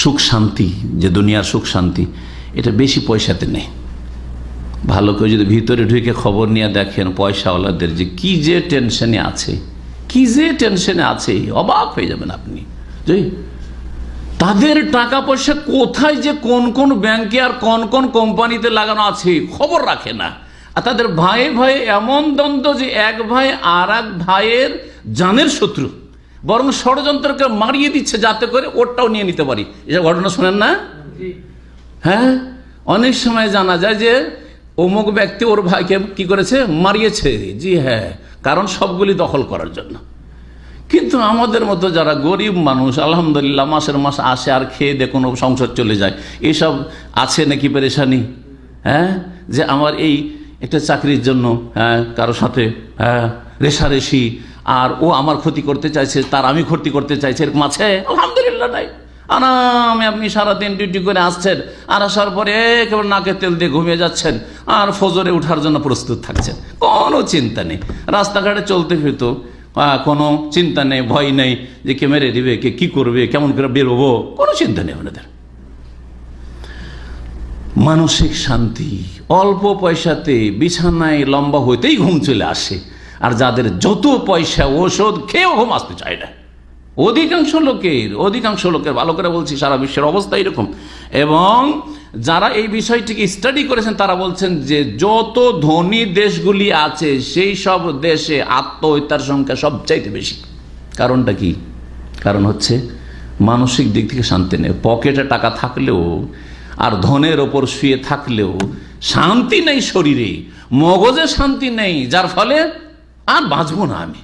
সুখ শান্তি, যে দুনিয়ার সুখ শান্তি, এটা বেশি পয়সাতে নেই। ভালো করে যদি ভিতরে ঢুকে খবর নিয়ে দেখেন পয়সাওয়ালাদের যে কি যে টেনশনে আছে, কি যে টেনশনে আছে, অবাক হয়ে যাবেন আপনি। যে তাদের টাকা পয়সা কোথায় যে কোন কোন ব্যাংকে আর কোন কোন কোম্পানিতে লাগানো আছে, খবর রাখে না। আর তাদের ভাই ভাই এমন দ্বন্দ্ব যে এক ভাই আর এক ভাইয়ের জানের শত্রু। বরং ষড়যন্ত্রকে মারিয়ে দিচ্ছে যাতে করে ওরটাও নিয়ে নিতে পারি। এসব ঘটনা শোনেন না? হ্যাঁ? অনেক সময় জানা যায় যে অমুক ব্যক্তি ওর ভাইকে কি করেছে? মারিয়েছে। জি হ্যাঁ কারণ সবগুলি দখল করার জন্য। কিন্তু আমাদের মতো যারা গরিব মানুষ আলহামদুলিল্লাহ মাসের মাস আসে আর খেয়ে দিয়ে কোনো সংসার চলে যায়। এসব আছে নাকি পেরেশানি? হ্যাঁ? যে আমার এই একটা চাকরির জন্য হ্যাঁ কারও সাথে হ্যাঁ রেশারেশি, আর ও আমার ক্ষতি করতে চাইছে, তার আমি ক্ষতি করতে চাইছে, এরকম আছে? আলহামদুলিল্লাহ নাই। আরামে আপনি সারাদিন ডিউটি করে আসছেন, আর আসার পরে একেবারে নাকে তেল দিয়ে ঘুমিয়ে যাচ্ছেন, আর ফজরে ওঠার জন্য প্রস্তুত থাকছেন। কোনো চিন্তা নেই। রাস্তাঘাটে চলতে ফিরতো কোনো চিন্তা নেই, ভয় নেই যে কে মেরে দিবে, কে কি করবে, কেমন করে বেরোবো, কোনো চিন্তা নেই ওনাদের মানসিক শান্তি, অল্প পয়সাতে বিছানায় লম্বা হইতেই ঘুম চলে আসে। আর যাদের যত পয়সা ওষুধ খেয়েও ঘুম আসতে চায় না। অধিকাংশ লোকের অধিকাংশ লোকের, ভালো করে বলছি, সারা বিশ্বের অবস্থা এরকম। এবং যারা এই বিষয়টিকে স্টাডি করেছেন, তারা বলছেন যে যত ধনী দেশগুলি আছে, সেই সব দেশে আত্মহত্যার সংখ্যা সবচাইতে বেশি। কারণটা কি? কারণ হচ্ছে মানসিক দিক থেকে শান্তি নেই। পকেটে টাকা থাকলেও আর ধনের ওপর শুয়ে থাকলেও শান্তি নেই শরীরে, মগজে শান্তি নেই, যার ফলে আর বাঁচবো না আমি,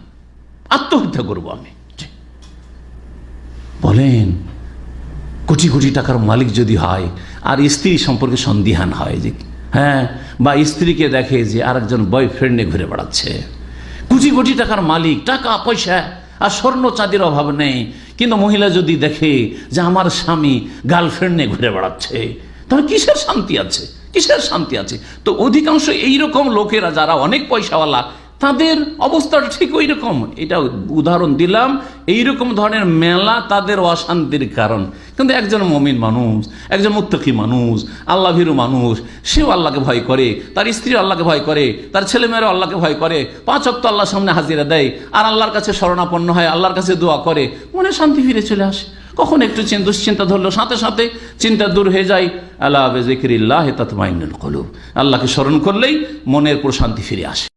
আত্মহত্যা করব আমি। বলেন, কোটি কোটি টাকার মালিক যদি হয়, আর স্ত্রী সম্পর্কে সন্দিহান হয় যে হ্যাঁ বা স্ত্রীকে দেখে যে আরেকজন বয়ফ্রেন্ডে ঘুরে বেড়াচ্ছে। কোটি কোটি টাকার মালিক, টাকা, পয়সা আর স্বর্ণ চাঁদির অভাব নেই কিন্তু মহিলা যদি দেখে যে আমার স্বামী গার্লফ্রেন্ড নিয়ে ঘুরে বেড়াচ্ছে, তাহলে কিসের শান্তি আছে? কিসের শান্তি আছে? তো অধিকাংশ এইরকম লোকেরা যারা অনেক পয়সাওয়ালা তাদের অবস্থাটা ঠিক ওই রকম এটা উদাহরণ দিলাম, এইরকম ধরনের মেলা তাদের অশান্তির কারণ। কিন্তু একজন মমিন মানুষ, একজন মুত্তকি মানুষ আল্লাহ ভীরু মানুষ, সেও আল্লাহকে ভয় করে, তার স্ত্রী আল্লাহকে ভয় করে, তার ছেলেমেয়েরাও আল্লাহকে ভয় করে। পাঁচ অক্ত আল্লাহর সামনে হাজিরা দেয়, আর আল্লাহর কাছে শরণাপন্ন হয়, আল্লাহর কাছে দোয়া করে। মনে শান্তি ফিরে চলে আসে। কখন একটু চিন- দুশ্চিন্তা ধরলো, সাথে সাথে চিন্তা দূর হয়ে যায়। আল্লাহ বেজিকিরিল্লাহ তাতমাইনুল কলুব। আল্লাহকে স্মরণ করলেই মনের প্রশান্তি ফিরে আসে।